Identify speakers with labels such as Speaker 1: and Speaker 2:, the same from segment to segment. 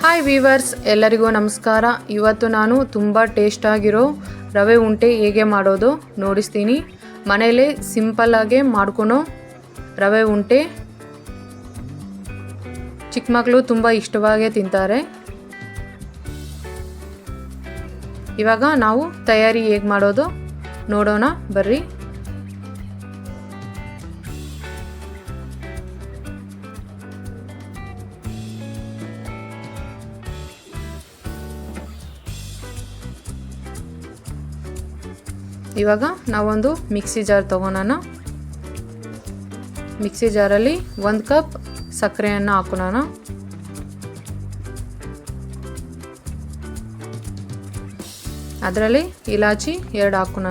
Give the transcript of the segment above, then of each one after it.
Speaker 1: Hi viewers ಎಲ್ಲರಿಗೂ ನಮಸ್ಕಾರ. ಇವತ್ತು ನಾನು ತುಂಬ ಟೇಸ್ಟಾಗಿರೋ ರವೆ ಉಂಟೆ ಹೇಗೆ ಮಾಡೋದು ನೋಡಿಸ್ತೀನಿ. ಮನೇಲಿ ಸಿಂಪಲ್ಲಾಗೆ ಮಾಡ್ಕೊಳೋ ರವೆ ಉಂಟೆ. ಚಿಕ್ಕ ಮಕ್ಕಳು ತುಂಬ ಇಷ್ಟವಾಗೇ ತಿಂತಾರೆ. ಇವಾಗ ನಾವು ತಯಾರಿ ಹೇಗೆ ಮಾಡೋದು ನೋಡೋಣ. ಬರ್ರಿ. ಇವಾಗ ನಾವೊಂದು ಮಿಕ್ಸಿ ಜಾರ್ ತೊಗೊಳೋಣ ಮಿಕ್ಸಿ ಜಾರಲ್ಲಿ ಒಂದು ಕಪ್ ಸಕ್ಕರೆಯನ್ನು ಹಾಕೋಣ ಅದರಲ್ಲಿ ಇಲಾಚಿ ಎರಡು ಹಾಕೋಣ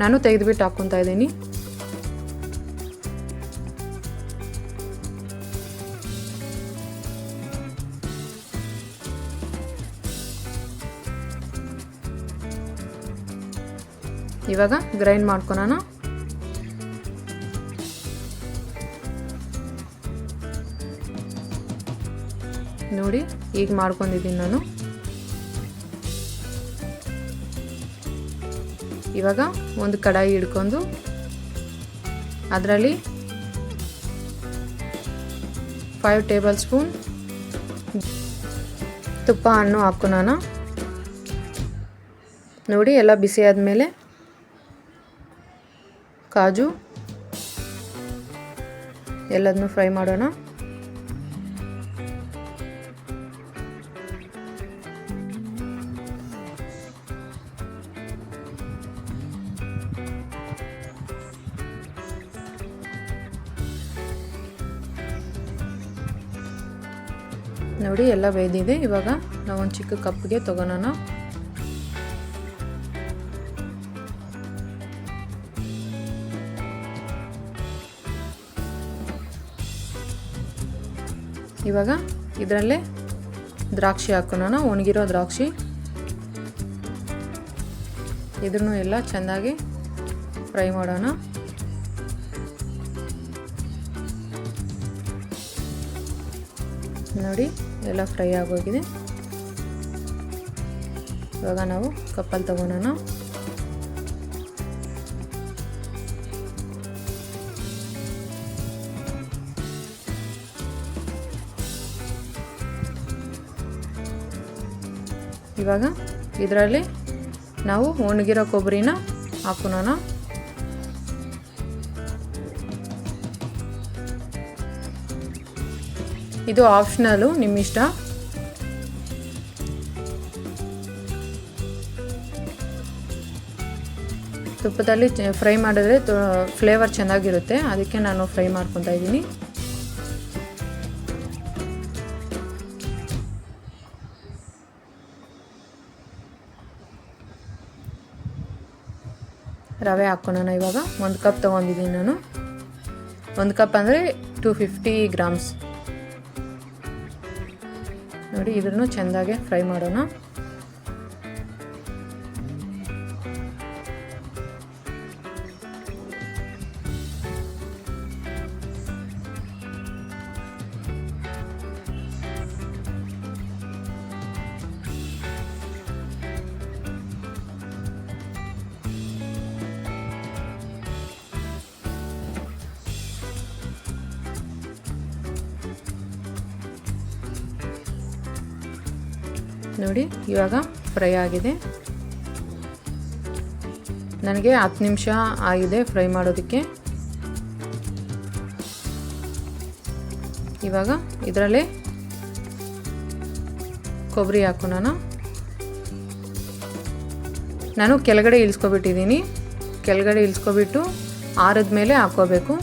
Speaker 1: ನಾನು ತೆಗೆದುಬಿಟ್ಟು ಹಾಕ್ಕೊತಾ ಇದ್ದೀನಿ. ಇವಾಗ ಗ್ರೈಂಡ್ ಮಾಡ್ಕೊಳೋಣ. ನೋಡಿ, ಈಗ ಮಾಡ್ಕೊಂಡಿದ್ದೀನಿ ನಾನು. ಇವಾಗ ಒಂದು ಕಡಾಯಿ ಹಿಡ್ಕೊಂಡು ಅದರಲ್ಲಿ ಫೈವ್ ಟೇಬಲ್ ಸ್ಪೂನ್ ತುಪ್ಪ, ಹಣ್ಣು ಹಾಕೋಣ ನೋಡಿ, ಎಲ್ಲ ಬಿಸಿ ಆದಮೇಲೆ ಕಾಜು. ಎಲ್ಲದನ್ನು ಫ್ರೈ ಮಾಡೋಣ. ನೋಡಿ ಎಲ್ಲ ಬೇಯ್ದಿದೆ ಇವಾಗ ಒಂದು ಚಿಕ್ಕ ಕಪ್ಗೆ ತೊಗೊಳೋಣ. ಇವಾಗ ಇದರಲ್ಲೇ ದ್ರಾಕ್ಷಿ ಹಾಕೋಣ. ಒಣಗಿರೋ ದ್ರಾಕ್ಷಿ. ಇದನ್ನು ಎಲ್ಲ ಚೆನ್ನಾಗಿ ಫ್ರೈ ಮಾಡೋಣ. ನೋಡಿ, ಎಲ್ಲ ಫ್ರೈ ಆಗೋಗಿದೆ. ಇವಾಗ ನಾವು ಕಪ್ಪಲ್ಲಿ ತಗೊಳೋಣ ಇವಾಗ ಇದರಲ್ಲಿ ನಾವು ಒಣಗಿರೋ ಕೊಬ್ಬರಿನ ಹಾಕೋಣ ಇದು ಆಪ್ಷನಲು ನಿಮ್ಮ ಇಷ್ಟ ತುಪ್ಪದಲ್ಲಿ ಫ್ರೈ ಮಾಡಿದ್ರೆ ಫ್ಲೇವರ್ ಚೆನ್ನಾಗಿರುತ್ತೆ. ಅದಕ್ಕೆ ನಾನು ಫ್ರೈ ಮಾಡ್ಕೊತಾ ಇದ್ದೀನಿ. ರವೆ ಹಾಕ್ಕೊಳ್ಳೋಣ ಇವಾಗ. ಒಂದು ಕಪ್ ತೊಗೊಂಡಿದ್ದೀನಿ ನಾನು. ಒಂದು ಕಪ್ ಅಂದರೆ ಟು ಫಿಫ್ಟಿ ಗ್ರಾಮ್ಸ್ ನೋಡಿ ಇದನ್ನು ಚೆಂದಾಗೆ ಫ್ರೈ ಮಾಡೋಣ. ನೋಡಿ, ಇವಾಗ ಫ್ರೈ ಆಗಿದೆ. ನನಗೆ ಹತ್ತು ನಿಮಿಷ ಆಗಿದೆ ಫ್ರೈ ಮಾಡೋದಕ್ಕೆ. ಇವಾಗ ಇದರಲ್ಲೇ ಕೊಬ್ಬರಿ ಹಾಕೋಣ ನಾನು ಕೆಳಗಡೆ ಇಳಿಸ್ಕೊಬಿಟ್ಟಿದ್ದೀನಿ. ಕೆಳಗಡೆ ಇಳಿಸ್ಕೊಬಿಟ್ಟು ಆರದ ಮೇಲೆ ಹಾಕೋಬೇಕು.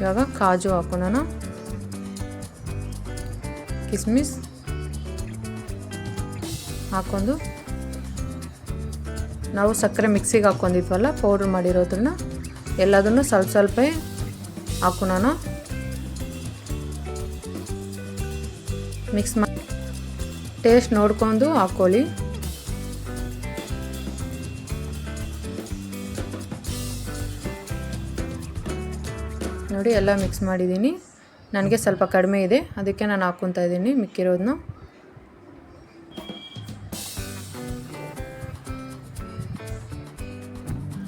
Speaker 1: ಇವಾಗ ಕಾಜು ಹಾಕೋಣ ಕಿಸ್ಮಿಸ್ ಹಾಕ್ಕೊಂಡು ನಾವು ಸಕ್ಕರೆ ಮಿಕ್ಸಿಗೆ ಹಾಕ್ಕೊಂಡಿದ್ವಲ್ಲ ಪೌಡ್ರ್ ಮಾಡಿರೋದನ್ನು ಎಲ್ಲದನ್ನು ಸ್ವಲ್ಪ ಸ್ವಲ್ಪ ಹಾಕೋಣ ಮಿಕ್ಸ್ ಮಾಡಿ ಟೇಸ್ಟ್ ನೋಡ್ಕೊಂಡು ಹಾಕ್ಕೊಳ್ಳಿ ನೋಡಿ, ಎಲ್ಲ ಮಿಕ್ಸ್ ಮಾಡಿದ್ದೀನಿ. ನನಗೆ ಸ್ವಲ್ಪ ಕಡಿಮೆ ಇದೆ. ಅದಕ್ಕೆ ನಾನು ಹಾಕ್ಕೊತಾ ಇದ್ದೀನಿ ಮಿಕ್ಕಿರೋದನ್ನ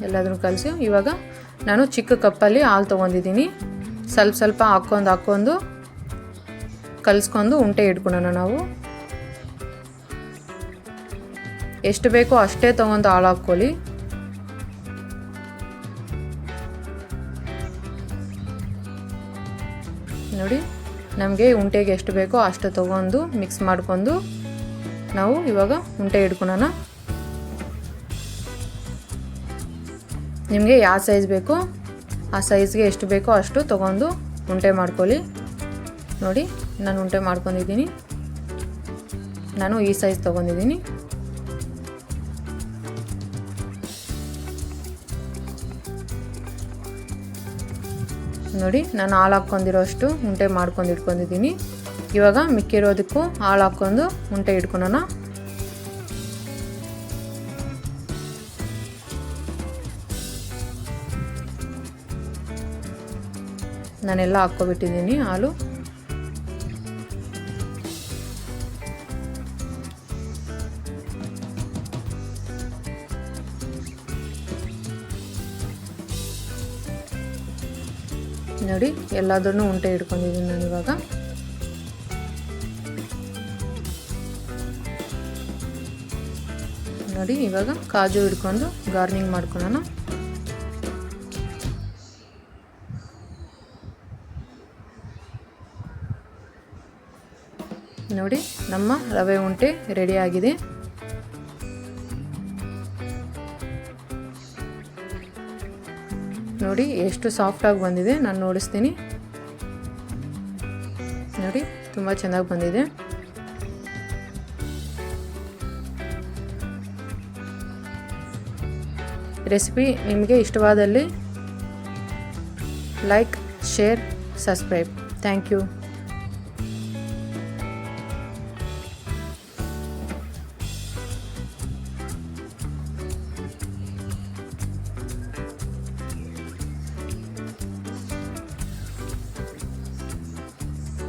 Speaker 1: ಎಲ್ಲದನ್ನು ಕಲಸಿ. ಇವಾಗ ನಾನು ಚಿಕ್ಕ ಕಪ್ಪಲ್ಲಿ ಹಾಲು ತೊಗೊಂಡಿದ್ದೀನಿ. ಸ್ವಲ್ಪ ಸ್ವಲ್ಪ ಹಾಕ್ಕೊಂಡು ಹಾಕ್ಕೊಂಡು ಕಲಿಸ್ಕೊಂಡು ಉಂಟೆ ಇಟ್ಕೊಳೋಣ ನಾವು. ಎಷ್ಟು ಬೇಕೋ ಅಷ್ಟೇ ತೊಗೊಂಡು ಹಾಳು ಹಾಕ್ಕೊಳ್ಳಿ. ನೋಡಿ. ನಮಗೆ ಉಂಟೆಗೆ ಎಷ್ಟು ಬೇಕೋ ಅಷ್ಟು ತೊಗೊಂಡು ಮಿಕ್ಸ್ ಮಾಡ್ಕೊಂಡು ನಾವು ಇವಾಗ ಉಂಟೆ ಇಟ್ಕೊಳೋಣ. ನಿಮಗೆ ಯಾವ ಸೈಜ್ ಬೇಕೋ ಆ ಸೈಜ್ಗೆ ಎಷ್ಟು ಬೇಕೋ ಅಷ್ಟು ತೊಗೊಂಡು ಉಂಟೆ ಮಾಡ್ಕೊಳ್ಳಿ. ನೋಡಿ, ನಾನು ಉಂಟೆ ಮಾಡ್ಕೊಂಡಿದ್ದೀನಿ. ನಾನು ಈ ಸೈಜ್ ತೊಗೊಂಡಿದ್ದೀನಿ. ನೋಡಿ ನಾನು ಹಾಲು ಹಾಕ್ಕೊಂಡಿರೋ ಅಷ್ಟು ಉಂಟೆ ಮಾಡ್ಕೊಂಡು ಇಟ್ಕೊಂಡಿದ್ದೀನಿ. ಇವಾಗ ಮಿಕ್ಕಿರೋದಕ್ಕೂ ಹಾಲು ಹಾಕ್ಕೊಂಡು ಉಂಟೆ ಇಟ್ಕೊಳೋಣ. ನಾನೆಲ್ಲ ಹಾಕ್ಕೊಬಿಟ್ಟಿದ್ದೀನಿ ಹಾಲು. ನೋಡಿ ಎಲ್ಲಾದ್ರೂ ಉಂಟೆ ಇಟ್ಕೊಂಡಿದ್ದೀನಿ ನಾನು ಇವಾಗ. ನೋಡಿ, ಇವಾಗ ಕಾಜು ಹಿಡ್ಕೊಂಡು ಗಾರ್ನಿಂಗ್ ಮಾಡ್ಕೊಳ್ಳೋಣ. ನೋಡಿ, ನಮ್ಮ ರವೆ ಉಂಟೆ ರೆಡಿ ಆಗಿದೆ. ನೋಡಿ ಎಷ್ಟು ಸಾಫ್ಟಾಗಿ ಬಂದಿದೆ, ನಾನು ನೋಡಿಸ್ತೀನಿ. ನೋಡಿ, ತುಂಬ ಚೆನ್ನಾಗಿ ಬಂದಿದೆ. ರೆಸಿಪಿ ನಿಮಗೆ ಇಷ್ಟವಾದಲ್ಲಿ like, share, subscribe. Thank you.